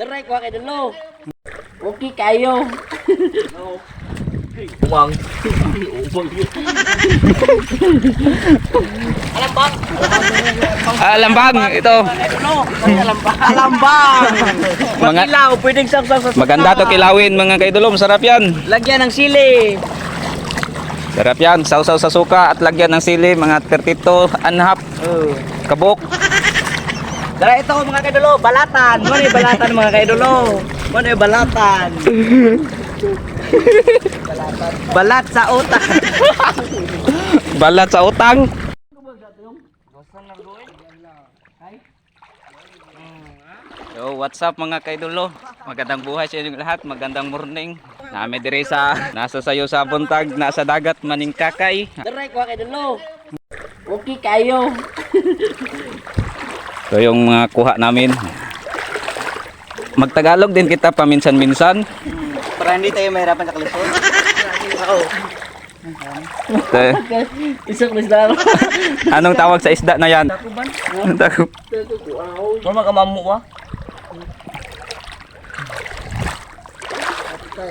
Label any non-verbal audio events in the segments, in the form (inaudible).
Daray ko kay dulo. Okay kayo. Umang. Alambang. Ah, lambang, ito. Alambang. Alambang. Mga- Makilaw, pwedeng saksak sa Maganda to kilawin mga kaidolo, masarap yan. Lagyan ng sili. Sarap yan, sausaw sa suka at lagyan ng sili, mga 32 and a half Oh. kabok. Dara ito mga kaidulo, balatan. Mo ni balatan mga kaidulo. Mo ni balatan. Balat sa utak. Balat sa utang. (laughs) So, what's up mga kaidolo? Magandang buhay sa inyong lahat, magandang morning. Nami dire sa nasa sayo sa buntag, nasa dagat maning kakay. Daray ko kaidulo. Okay kayo. (laughs) So yung mga kuha namin. Magtagalog din kita paminsan-minsan. Para hindi tayo mahirapan sa. Oo. So, Isang lisdaro. anong tawag sa isda na yan? Tawag? Mo makamamu wa?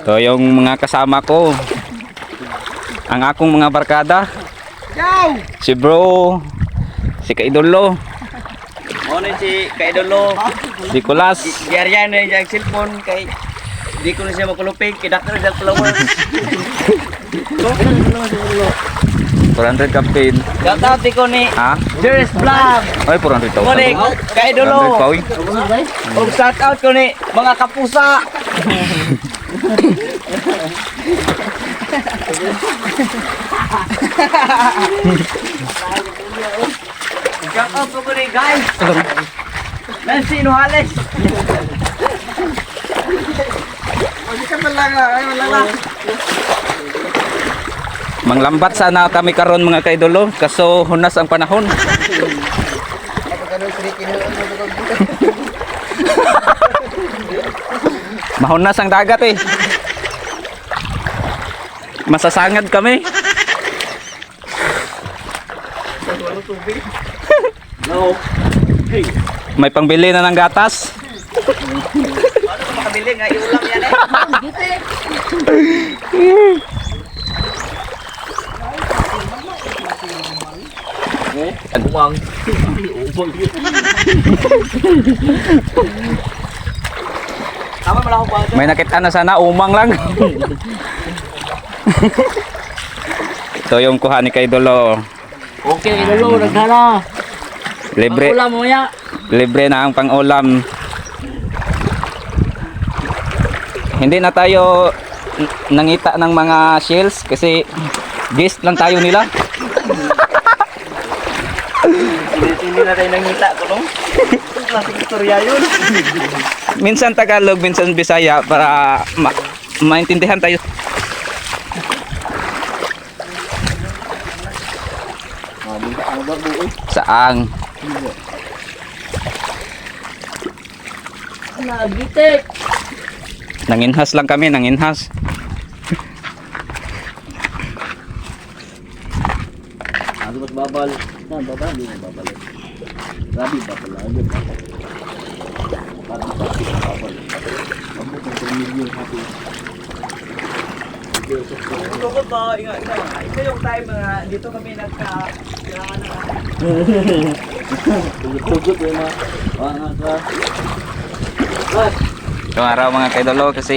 So yung mga kasama ko, ang akong mga barkada, si bro, si Kaidolo, Mo ni si kaidulo. si Kulas, Diaryan na yung cellphone kay di ko na siya makulupig, kidakar siya followers. 400 captain. Shout out ko ni Ha? Jerry's Vlog. Ay, 400 Mo ni 100 kaidulo. pa, uy. Og shout out ko ni mga kapusa. (laughs) shout out ko ni guys. Nancy Nuhales. Hindi ka talaga, ay wala Manglambat sana kami karon mga kaidolo, kaso hunas ang panahon. (laughs) Mahunas ang dagat eh. Masasangad kami. No. May pangbili na ng gatas. Ano ko makabili nga iulam yan eh. Umang. Tama mo lang ako? May nakita na sana, umang lang. (laughs) Ito yung kuha ni Kaidolo. Okay, idolo, nagdala. Libre, Ulam mo ya. libre na ang pang-ulam. Hindi na tayo nangita ng mga shells kasi guest lang tayo nila. Hindi na tayo nangita ko nung. Klaseng yun. Minsan Tagalog, minsan Bisaya para ma- maintindihan tayo. Saang? Nagitik. Nanginhas lang kami, nanginhas. Ano mas babal? Na, babal. Hindi na babal. Grabe babal. Ano babal? Parang bakit babal? Ang bukong pamilyo hati. Ano ko ba? Inga, inga. Ito yung time mga dito kami nagka... Tugot yun na. Mga ka. Itong araw mga kaidolo kasi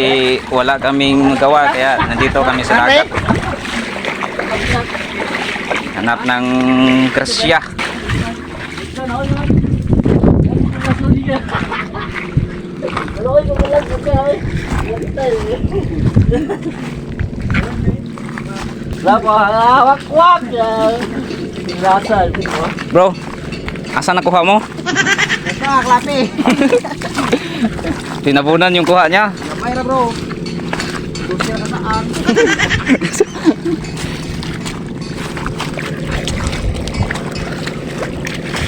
wala kaming gawa kaya nandito kami sa dagat. Hanap ng grasya. Hawak-wak. Rasal. Bro, asa nakuha mo? Ito, klase. (laughs) Tinabunan yung kuha niya. Kapay na bro. Gusto ka saan. (laughs)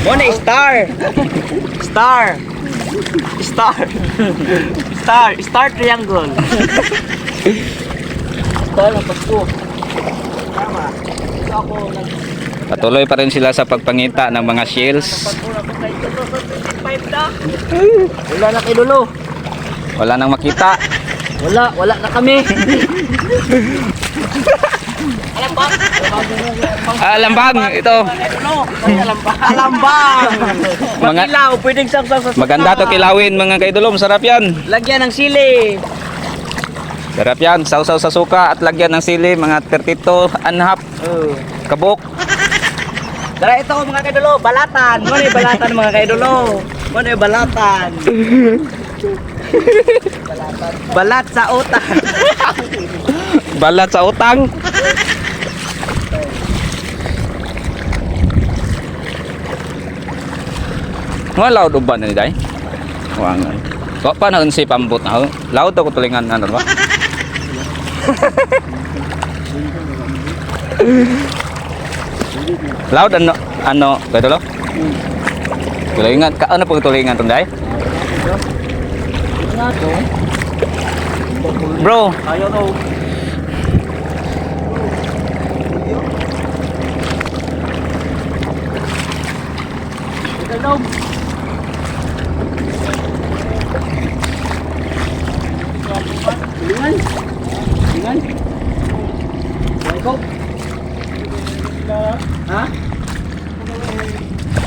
Muna, star. Star. Star. Star. Star triangle. (laughs) Star ang Pasko. Tama. Ito ako nag... Patuloy pa rin sila sa pagpangita ng mga shells. Pagpura ko kay 2025 na. Wala na Lolo. Wala nang makita. Wala, wala na kami. Ah, lambang. Ito. Alambang. Alambang. Mga- Makilaw, pwedeng saksak sa Maganda to kilawin mga kaidolo. Masarap yan. Lagyan ng sili. Sarap yan. Sausaw sa suka at lagyan ng sili. Mga 32 and half. Oh. Kabok. Dara ito mga kaidolo, balatan. Mo ni balatan mga kaidolo. Mo ni balatan. Balat sa utak. Balat sa utang. Mga laud uban ni day. Wangan. Ko pa na unsi pambot na. ho? Laud ako tulingan ano ba? Laud ano ano kaya lo? Tulingan ka ano pag tulingan tong day? Bro, Ayaw to. Ha?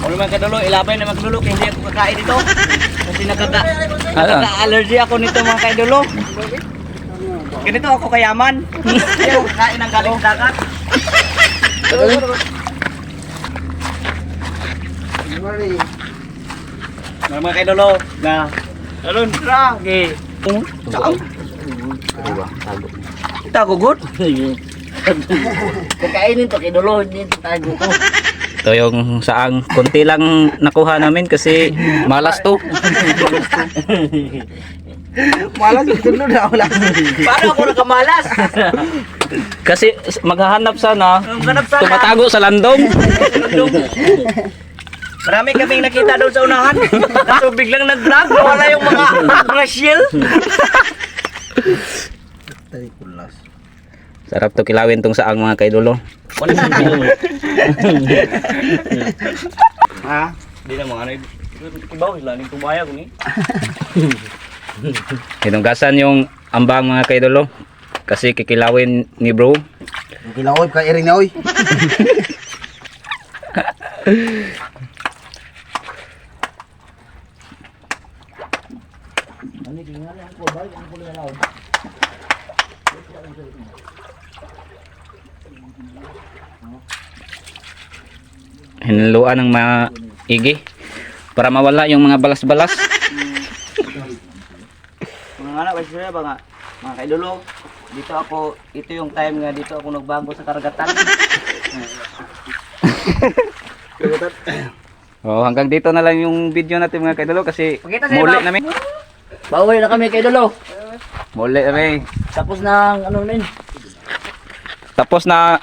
Ano mga kadulo, ilabay na magdulo kaya hindi ako kakain dito. Kasi nagkaka nagka-allergy ako nito mga kadulo. Ganito ako kayaman. Hindi ako kakain ng galing dagat. Mga mga kadulo na Alon, trage. Saan? Kita ko good. (laughs) Kakainin to, kinulo, hindi tago ko. Ito yung saang konti lang nakuha namin kasi malas to. Malas ito na wala. Paano ako nakamalas? Kasi maghahanap sana, sana. tumatago sa landong. Marami kaming nakita doon sa unahan. Kaso biglang nag-vlog, wala yung mga mga shield. Sarap to kilawin tong saang mga kaidolo. Ha? Di na mga. Kibaw sila ning tumaya ko ni. Hinunggasan yung ambang mga kaidolo. Kasi kikilawin ni bro. Kilaoy, ka iring na oy. (laughs) Hinaluan ng mga igi. Para mawala yung mga balas-balas. Mga anak, kasi sila ba nga? Mga kaidolo, dito ako, ito yung time nga dito ako nagbago sa karagatan. (laughs) Oh, hanggang dito na lang yung video natin mga kaidolo kasi muli namin. Bawal na kami kay Dolo. Muli kami. Tapos ng ano nin. Tapos na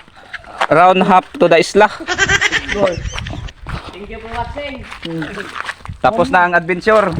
round half to the isla. Thank you for watching. Tapos na ang adventure.